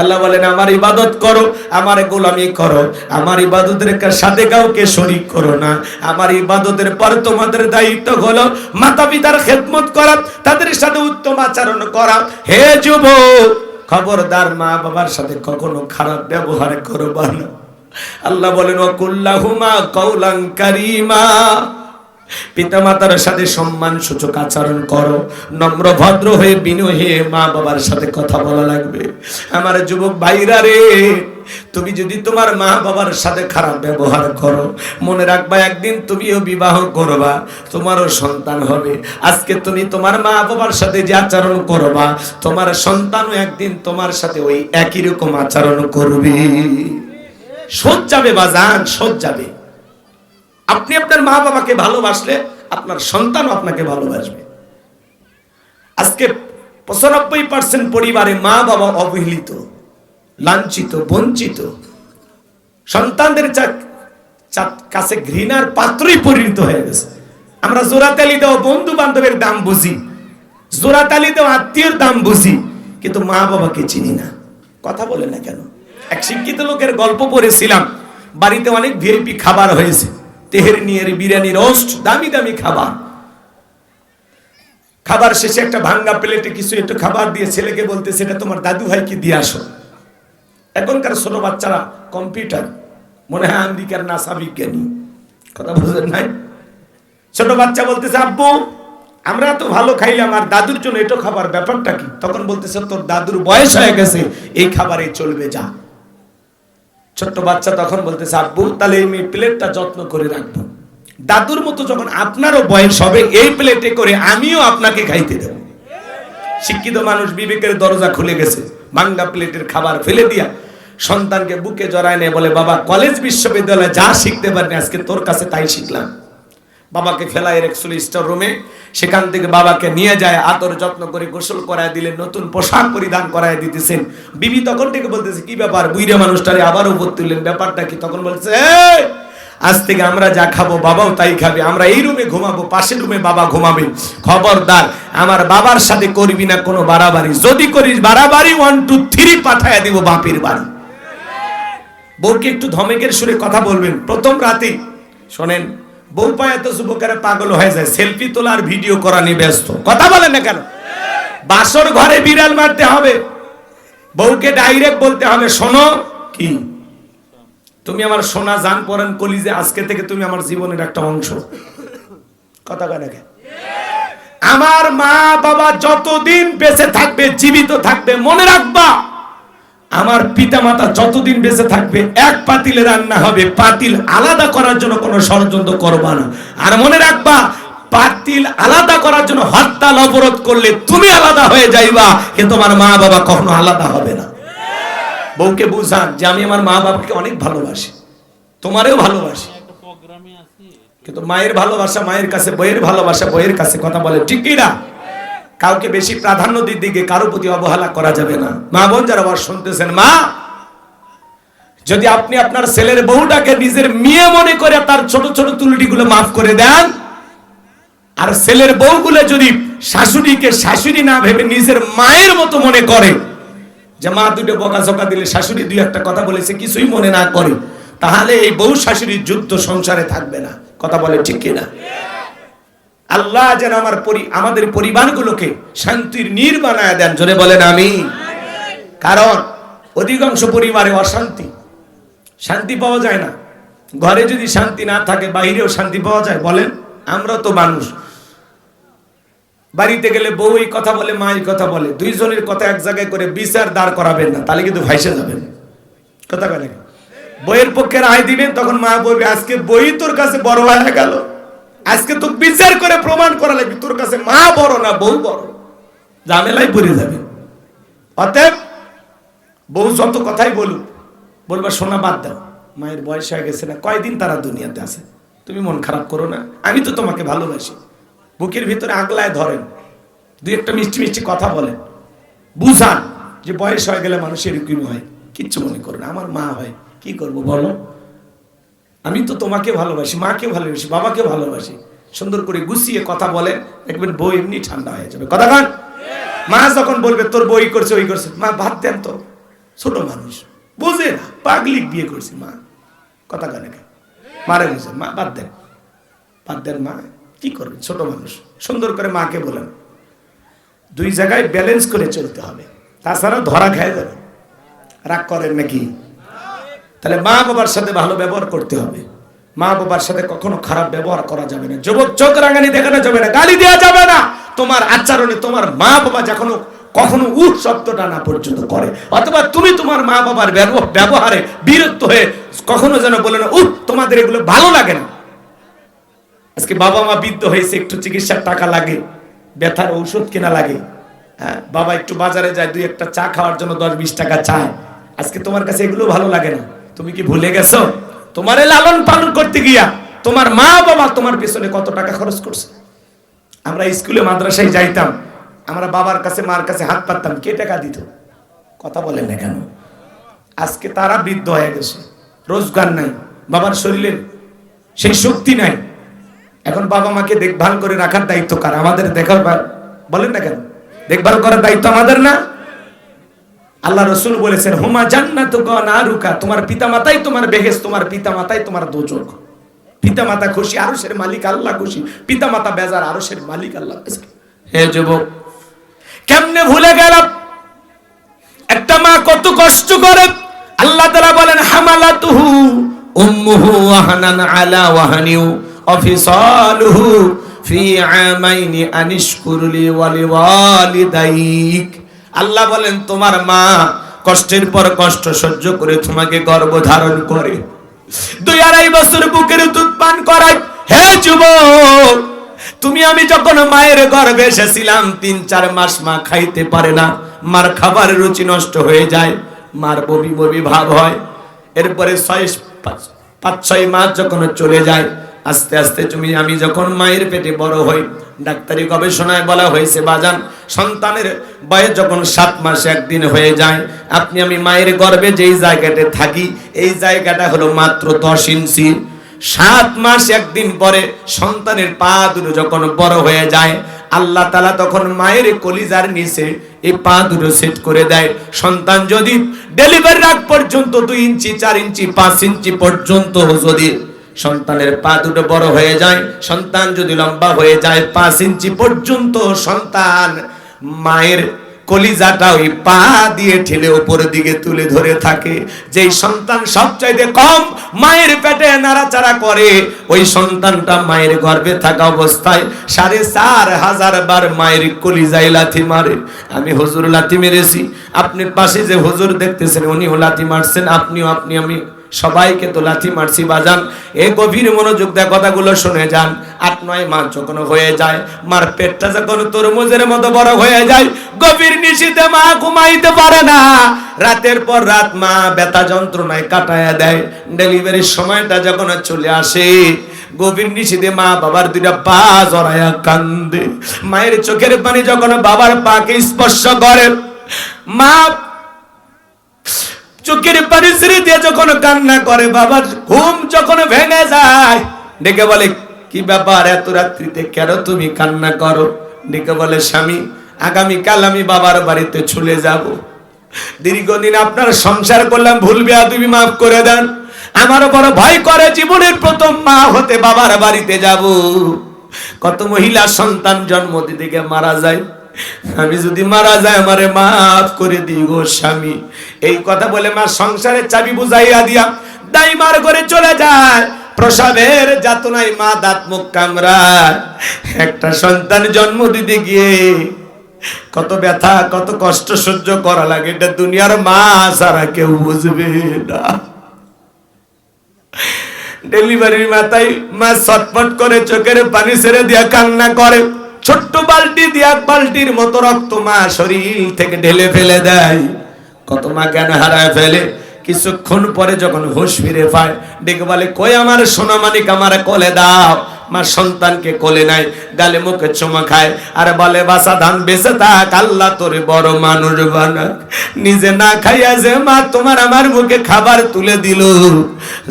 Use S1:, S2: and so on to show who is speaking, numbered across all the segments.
S1: আল্লাহ বলেন, আমার ইবাদত করো, আমার গোলামি করো, আমার ইবাদতের সাথে কাউকে শরীক করো না। আমার ইবাদতের পর তোমাদের দায়িত্ব হলো মাতা পিতার খেদমত করা, তাদের সাথে উত্তম আচরণ করা। হে যুবক, খবরদার মা বাবার সাথে কখনো খারাপ ব্যবহার করবা না। আল্লাহ বলেন ওয়াকুল্লাহুমা কওলান কারীমা। পিতামাতার সাথে সম্মান সূচক আচরণ করো। নম্র, ভদ্র হয়ে বিনয় মা বাবার সাথে কথা বলা লাগবে। আমার যুবক ভাইরা রে, তুমি যদি তোমার মা বাবার সাথে খারাপ ব্যবহার করো, মনে রাখবা একদিন তুমিও বিবাহ করবা, তোমারও সন্তান হবে। আজকে তুমি তোমার মা বাবার সাথে যে আচরণ করবা, তোমার সন্তানও একদিন তোমার সাথে ওই একই রকম আচরণ করবে। সোজ যাবে বাজান সোজ যাবে। আপনি আপনার মা বাবাকে ভালোবাসলে আপনার সন্তানও আপনাকে ভালোবাসবে। আজকে পঁচানব্বই পার্সেন্ট পরিবারে মা বাবা অবহেলিত, লাঞ্ছিত, বঞ্চিত। সন্তানদের কাছে ঘৃণার পাত্রই পরিণত হয়ে গেছে। আমরা জোরাতালি দেওয়া বন্ধু বান্ধবের দাম বুঝি জোরাতালি দেওয়া আত্মীয়ের দাম বুঝি, কিন্তু মা বাবাকে চিনি না। কথা বলে না কেন? এক শিক্ষিত লোকের গল্প পড়েছিলাম, বাড়িতে অনেক ভিআইপি খাবার হয়েছে। তেহের নিয়ের বিরিয়ানি রোস্ট দামি দামি খাবার। খাবার শেষে একটা ভাঙ্গা প্লেটে কিছু একটু খাবার দিয়ে ছেলেকে বলতে, সেটা তোমার দাদু ভাইকে দিয়ে আসো। এখনকার ছোট বাচ্চারা কম্পিউটার মনে হয় আমেরিকার নাসা বিজ্ঞানী। কথা বুঝলেন নাই? ছোট বাচ্চা বলতেছে, আব্বু, আমরা তো ভালো খাইলাম, আর দাদুর জন্য এটা খাবার, ব্যাপারটা কি? তখন বলতেছে, তোর দাদুর বয়স হয়ে গেছে, এই খাবারে চলবে যা। ছোট্ট বাচ্চা তখন বলতেছে, আব্বু, তাহলে আমি প্লেটটা যত্ন করে রাখব। দাদুর মতো যখন আপনারও বয়স হবে, এই প্লেটে করে আমিও আপনাকে খাইতে দেব। শিক্ষিত মানুষ বিবেকের দরজা খুলে গেছে, ভাঙ্গা প্লেটের খাবার ফেলে দিয়া সন্তানকে বুকে জড়ায় নেয়, বলে, বাবা, কলেজ বিশ্ববিদ্যালয়ে যা শিখতে পারেনি, আজকে তোর কাছে তাই শিখলাম। বাবাকে ফেলায় রেখছিল স্টোর রুমে। সেখান থেকে বাবাকে নিয়ে যায় আদর যত্ন করে গোসল করায় দিলেন নতুন পোশাক পরিধান করায় দিতেছেন। বিবি তখন থেকে বলতেছে, কি ব্যাপার বুইরা মানুষটারে আবার উপর তুললেন? ব্যাপারটা কি? তখন বলছে আজ থেকে আমরা যা খাব, বাবাও তাই খাবে। আমরা এই রুমে ঘুমাবো, পাশের রুমে বাবা ঘুমাবে। খবরদার, আমার বাবার সাথে করবি না কোনো বাড়াবাড়ি। যদি করিস বাড়াবাড়ি ওয়ান টু থ্রি পাঠায় দিব বাপের বাড়ি। বউকে একটু ধমেকের সুরে কথা বলবেন। প্রথম রাতে, শোনেন বউ পায় এত যুবকেরা পাগল হয়ে যায় সেলফি তোলার ভিডিও করা নিয়ে ব্যস্ত। কথা বলেন না কেন? বাসর ঘরে বিড়াল মারতে হবে। বউকে ডাইরেক্ট বলতে হবে, শোনো, কি? তুমি আমার সোনা জান পরান কলিজে আজকে থেকে তুমি আমার জীবনের একটা অংশ। কথা না কেন? আমার মা বাবা যতদিন বেঁচে থাকবে, জীবিত থাকবে, মনে রাখবা আমার পিতা মাতা যতদিন বেঁচে থাকবে, এক পাতিলে রান্না হবে। পাতিল আলাদা করার জন্য কোনো ষড়যন্ত্র করবা না। আর মনে রাখবা, পাতিল আলাদা করার জন্য হরতাল অবরোধ করলে তুমি আলাদা হয়ে যাইবা, কিন্তু তোমার মা বাবা কখনো আলাদা হবে না। বউকে বুঝান যে আমি আমার মা বাবাকে অনেক ভালোবাসি। তোমারেও ভালোবাসি। কিন্তু মায়ের ভালোবাসা, মায়ের কাছে, বইয়ের ভালোবাসা, বইয়ের কাছে কথা বলে, ঠিক কি না? কাউকে বেশি প্রাধান্য দিক দিকে কারও প্রতি অবহেলা করা যাবে না। মা বোন যারা আবার শুনতেছেন, মা, যদি আপনি আপনার ছেলের বউটাকে নিজের মেয়ে মনে করে তার ছোট ছোট তুলটিগুলো মাফ করে দেন, আর ছেলের বউগুলো যদি শাশুড়িকে শাশুড়ি না ভেবে নিজের মায়ের মতো মনে করে, যে মা দুটো বকাঝকা দিলে শাশুড়ি দুই একটা কথা বলেছে, কিছুই মনে না করে, তাহলে এই বউ শাশুড়ির যুদ্ধ সংসারে থাকবে না। কথা বলে ঠিক কিনা? আল্লাহ যেন আমার পরি আমাদের পরিবারগুলোকে শান্তির নীর বানায় দেন। জোরে বলেন আমি। কারণ অধিকাংশ পরিবারে অশান্তি। শান্তি পাওয়া যায় না। ঘরে যদি শান্তি না থাকে বাইরেও শান্তি পাওয়া যায়। বলেন আমরা তো মানুষ। বাড়িতে গেলে বউ এই কথা বলে মা এই কথা বলে। দুইজনের কথা এক জায়গায় করে বিচার দাঁড় করাবেন না। তাহলে কিন্তু ভাইসে যাবেন। কথা বলে বইয়ের পক্ষে রায় দিবেন তখন মা বলবে আজকে বই তোর কাছে বড় হয়ে গেল। আজকে তো বিচার করে প্রমাণ করা লাগবে তোর কাছে মা বড় না বউ বড়? ঝামেলায় পড়ে যাবে। অতএব বউ যত কথাই বলুক বলবা শোনা বাদ দাও মায়ের বয়স হয়ে গেছে না কয়দিন তারা দুনিয়াতে আছে? তুমি মন খারাপ করো না আমি তো তোমাকে ভালোবাসি। বুকের ভিতরে আগলায় ধরেন দুই একটা মিষ্টি মিষ্টি কথা বলেন। বুঝান যে বয়স হয়ে গেলে মানুষ এরকম হয় কিচ্ছু মনে করো না আমার মা হয় কি করব বলো? আমি তো তোমাকে ভালোবাসি, মাকে ভালোবাসি, বাবাকে ভালোবাসি। সুন্দর করে গুছিয়ে কথা বলে দেখবেন বউ এমনি ঠান্ডা হয়ে যাবে। কথা কান? মা যখন বলবে, তোর বই করছে, ওই করছে। মা ভাত দেন তো, ছোট মানুষ, বুঝে না, পাগলিক বিয়ে করছি মা। কথা কানে মারে বুঝে মা, বাদ দেন। বাদ দেন মা, কি করবে ছোট মানুষ, সুন্দর করে মাকে বলেন। দুই জায়গায় ব্যালেন্স করে চলতে হবে। তাছাড়া ধরা খায় যাবে রাগ করেন নাকি? তাহলে মা বাবার সাথে ভালো ব্যবহার করতে হবে। মা বাবার সাথে কখনো খারাপ ব্যবহার করা যাবে না। যুবক চোখ রাঙানি দেখানো যাবে না, গালি দেওয়া যাবে না। তোমার আচরণে তোমার মা বাবা যখন কখনো উঠ শব্দটা না পর্যন্ত করে। অথবা তুমি তোমার মা বাবার ব্যবহারে বিরক্ত হয়ে কখনো যেন বলে না উঠ তোমাদের এগুলো ভালো লাগে না। আজকে বাবা মা বৃদ্ধ হয়েছে, একটু চিকিৎসার টাকা লাগে, ব্যথার ঔষধ কেনা লাগে। হ্যাঁ বাবা একটু বাজারে যায়, দুই একটা চা খাওয়ার জন্য দশ বিশ টাকা চায়। আজকে তোমার কাছে এগুলো ভালো লাগে না। তুমি কি ভুলে গেছো? তোমার লালন পালন করতে গিয়া তোমার মা বাবা তোমার পেছনে কত টাকা খরচ করছে? আমরা স্কুলে, মাদ্রাসায় যাইতাম, আমরা বাবার কাছে, মার কাছে হাত পাততাম, কে টাকা দিত? কথা বলেন না কেন? আজকে তারা বৃদ্ধ হয়ে গেছে, রোজগার নাই, বাবার শরীরে সেই শক্তি নাই। এখন বাবা মাকে দেখভাল করে রাখার দায়িত্ব কার? আমাদের দেখার বলেন না কেন? দেখভাল করার দায়িত্ব আমাদের না? আল্লাহ রসুল বলেছেন হুমা জান্নাত না রুকা তোমার পিতা মাতাই তোমার বেহেস তোমার পিতা মাতাই তোমার দোজক। পিতা মাতা খুশি আরশের মালিক আল্লাহ খুশি। পিতা মাতা বেজার আরশের মালিক আল্লাহ বেজার। হে যুবক কেমনে ভুলে গেলাম? একটা মা কত কষ্ট করে আল্লাহ তাআলা বলেন হামালাতুহু উম্মুহু ওয়াহানান আলা ওয়াহানিউ অফিসালুহু ফি আমাইনি আনিশকুরলি ওয়ালিওয়ালিদাইক আল্লাহ বলেন, তোমার মা কষ্টের পর কষ্ট সহ্য করে তোমাকে গর্ভ ধারণ করে। দুই আড়াই বছর বুকের দুধ পান করায়, হে যুবক, তুমি আমি যখন মায়ের গর্ভে এসেছিলাম, তিন চার মাস মা খাইতে পারে না। মার খাবার রুচি নষ্ট হয়ে যায়, মার বমি বমি ভাব হয়। এরপরে ছয় পাঁচ, ছয় মাস যখন চলে যায় আস্তে আস্তে তুমি, আমি যখন মায়ের পেটে বড় হই, ডাক্তারি গবেষণায় বলা হয়েছে, বাজান, সন্তানের বয়স যখন সাত মাস একদিন হয়ে যায়, আপনি, আমি মায়ের গর্ভে যেই জায়গাতে থাকি, এই জায়গাটা হলো মাত্র দশ ইঞ্চি। সাত মাস একদিন পরে সন্তানের পা দুটো যখন বড় হয়ে যায়, আল্লাহ তালা তখন মায়ের কলিজার নিচে এই পা দুটো সেট করে দেয়। সন্তান যদি ডেলিভারি রাখ পর্যন্ত দুই ইঞ্চি, চার ইঞ্চি, পাঁচ ইঞ্চি পর্যন্ত যদি সন্তানের পা দুটো বড় হয়ে যায়, সন্তান যদি লম্বা হয়ে যায়, পাঁচ ইঞ্চি পর্যন্ত সন্তান মায়ের কলিজাটা ওই পা দিয়ে ঠেলে উপরের দিকে তুলে ধরে থাকে। যেই সন্তান সবচাইতে কম মায়ের পেটে নাড়াচাড়া করে, ওই সন্তানটা মায়ের গর্ভে থাকা অবস্থায় সাড়ে চার হাজার বার মায়ের কলিজায় লাথি মারে। আমি হুজুর লাথি মেরেছি। আপনি পাশে যে হুজুর দেখতেছেন, উনিও লাথি মারছেন, আপনিও, আপনি, আমি সবাইকে তো লাথি মারছি, বাজান। এ গভীর মনোযোগ দেয় কথাগুলো শুনে যান। আট, নয় মাস যখন হয়ে যায়, মার পেটটা যখন তরমুজের মতো বড় হয়ে যায়, গভীর নিশীতে মা ঘুমাইতে পারে না। রাতের পর রাত মা ব্যথা যন্ত্রণায় কাটায়া দেয়। ডেলিভারির সময়টা যখন চলে আসে, গভীর নিশীতে মা বাবার দুইটা পা জড়ায়া কান্দে। মায়ের চোখের পানি যখন বাবার পাকে স্পর্শ করে, মা চোখের পানি ছেড়ে দিয়ে যখন কান্না করে, বাবার ঘুম যখন ভেঙে যায়, ডেকে বলে, কি ব্যাপার? এত রাত্রিতে কেন তুমি কান্না করো? ডেকে বলে, স্বামী, আগামীকাল আমি বাবার বাড়িতে চলে যাব। দীর্ঘদিন আপনার সংসার করলাম, ভুল বেয়া তুমি মাফ করে দেন। আমার বড় ভয় করে জীবনের প্রথম মা হতে বাবার বাড়িতে যাব। কত মহিলা সন্তান জন্ম দিদিকে মারা যায়। আমি যদি মারা যায়, আমারে মাফ করে দিই গো স্বামী। এই কথা বলে মা সংসারের চাবি বুঝাইয়া দিয়া দাইমার করে চলে যায়। প্রসবের যাতনায় মা দাঁত মুখ কামড়ায়। একটা সন্তান জন্ম দিতে গিয়ে কত ব্যথা, কত কষ্ট সহ্য করা লাগে, এটা দুনিয়ার মা ছাড়া কেউ বুঝবে না। ডেলিভারির মাথায় মা ছটফট করে চোখের পানি ছেড়ে দিয়া কান্না করে। ছোট্ট বালতি দিয়া বালতির মতো রক্ত মা শরীর থেকে ঢেলে ফেলে দেয়। কত মা জ্ঞান হারায় ফেলে। কিছুক্ষণ পরে যখন হুঁশ ফিরে পায়, ডেকে বলে, কই আমার সোনামানিক, আমার কোলে দাও। মা সন্তানকে কোলে নেয় গালে মুখে চুমা খায়। আর বলে, বাসা ধান বেঁচে থাক, আল্লাহ তোরে বড় মানুষ বানাক। নিজে না খাইয়া যে মা তোমার আমার মুখে খাবার তুলে দিল।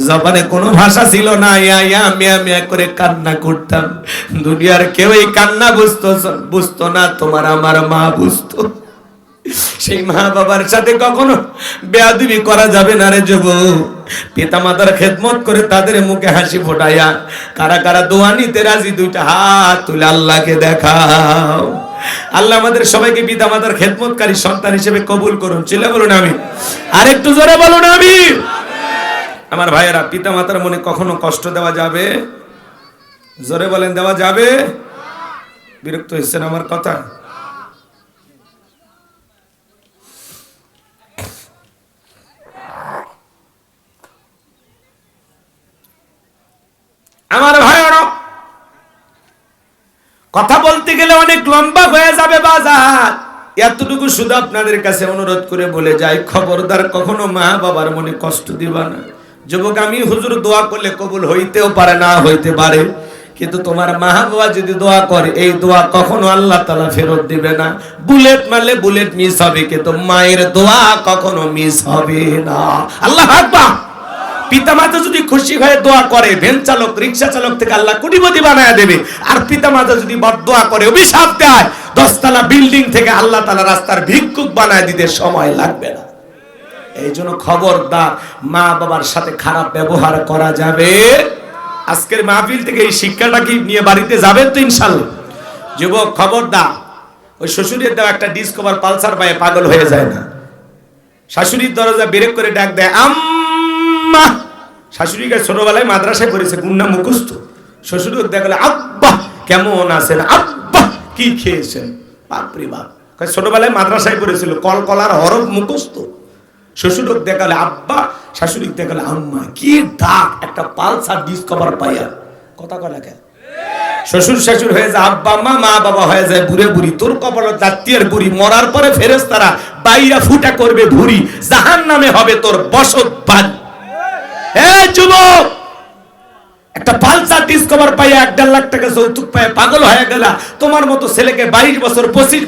S1: জবানে কোনো ভাষা ছিল না, ইয়া ইয়া, মিয়া মিয়া করে কান্না করতাম। দুনিয়ার কেউ এই কান্না বুঝতো বুঝতো না, তোমার আমার মা বুঝতো। সেই মা বাবার সাথে কখনো বেয়াদবি করা যাবে না রে যুব। পিতা মাতার খেদমত করে তাদের মুখে হাসি ফোটাইয়া কারা কারা দোয়া নিতে রাজি, দুইটা হাত তুলে আল্লাহকে দেখাও। আল্লাহ আমাদের সবাইকে পিতা মাতার খেদমতকারী সন্তান হিসেবে কবুল করুন। চিলে বলুন আমি আর একটু জোরে বলুন আমি আমার ভাইয়েরা পিতা মাতার মনে কখনো কষ্ট দেওয়া যাবে? জোরে বলেন, দেওয়া যাবে? বিরক্ত হচ্ছেন আমার কথা? আমার ভাইয়েরা কথা বলতে গেলে অনেক লম্বা হয়ে যাবে বাজার। এতটুকু শুধু আপনাদের কাছে অনুরোধ করে বলে যাই। খবরদার কখনো মা বাবার মনে কষ্ট দিবা না। যুবক, আমি হুজুর দোয়া করলে কবুল হইতেও পারে, না হইতে পারে। কিন্তু তোমার মা বাবা যদি দোয়া করে, এই দোয়া কখনো আল্লাহ তালা ফেরত দিবে না। বুলেট মারলে বুলেট মিস হবে, কিন্তু মায়ের দোয়া কখনো মিস হবে না। আল্লাহ আকবার! পিতামাতা যদি খুশি হয়ে দোয়া করে ভেন চালক, রিক্সা চালক থেকে আল্লাহ কোটিপতি বানায় দেবে। আর পিতামাতা যদি বদোয়া করে, অভিশাপ দেয়, দশতলা বিল্ডিং থেকে আল্লাহ তালা রাস্তার ভিক্ষুক বানায় দিতে সময় লাগবে না। এই জন্য খবরদার মা বাবার সাথে খারাপ ব্যবহার করা যাবে। আজকের মাহফিল থেকে এই শিক্ষাটা কি নিয়ে বাড়িতে যাবেন তো ইনশাল্লাহ যুবক, খবরদার, ওই শ্বশুরের দেওয়া একটা ডিসকভার পালসার পায়ে পাগল হয়ে যায় না। শাশুড়ির দরজা বেরেক করে ডাক দেয় আম্মা শাশুড়িকে ছোটবেলায় মাদ্রাসায় পড়েছে, গুন্না মুখস্থ। শ্বশুর দেখালে আব্বা, কেমন আছেন? আব্বা, কি খেয়েছেন? বাপরে বাপ। ছোটবেলায় মাদ্রাসায় পড়েছিল কল কলার হরফ মুখস্থ। শ্বশুর দেখালে আব্বা, শাশুড়ি দেখালে আম্মা, কি ডাক একটা পালসার ডিসকভার পাইয়া। কথা কলা কেন? শ্বশুর শাশুর হয়ে যায়, আব্বা, মা মা বাবা হয়ে যায়, বুড়ে বুড়ি, তোর কপাল জাতীয় বুড়ি, মরার পরে ফেরেস তারা বাইরা ফুটা করবে ভুরি জাহান নামে হবে তোর বসত এ যুবক! একটা পালসার ডিসকভার পাইয়া এক দেড় লাখ টাকা যৌতুক পায় পাগল হয়ে গেলা। তোমার মতো ছেলেকে বাইশ বছর পঁচিশ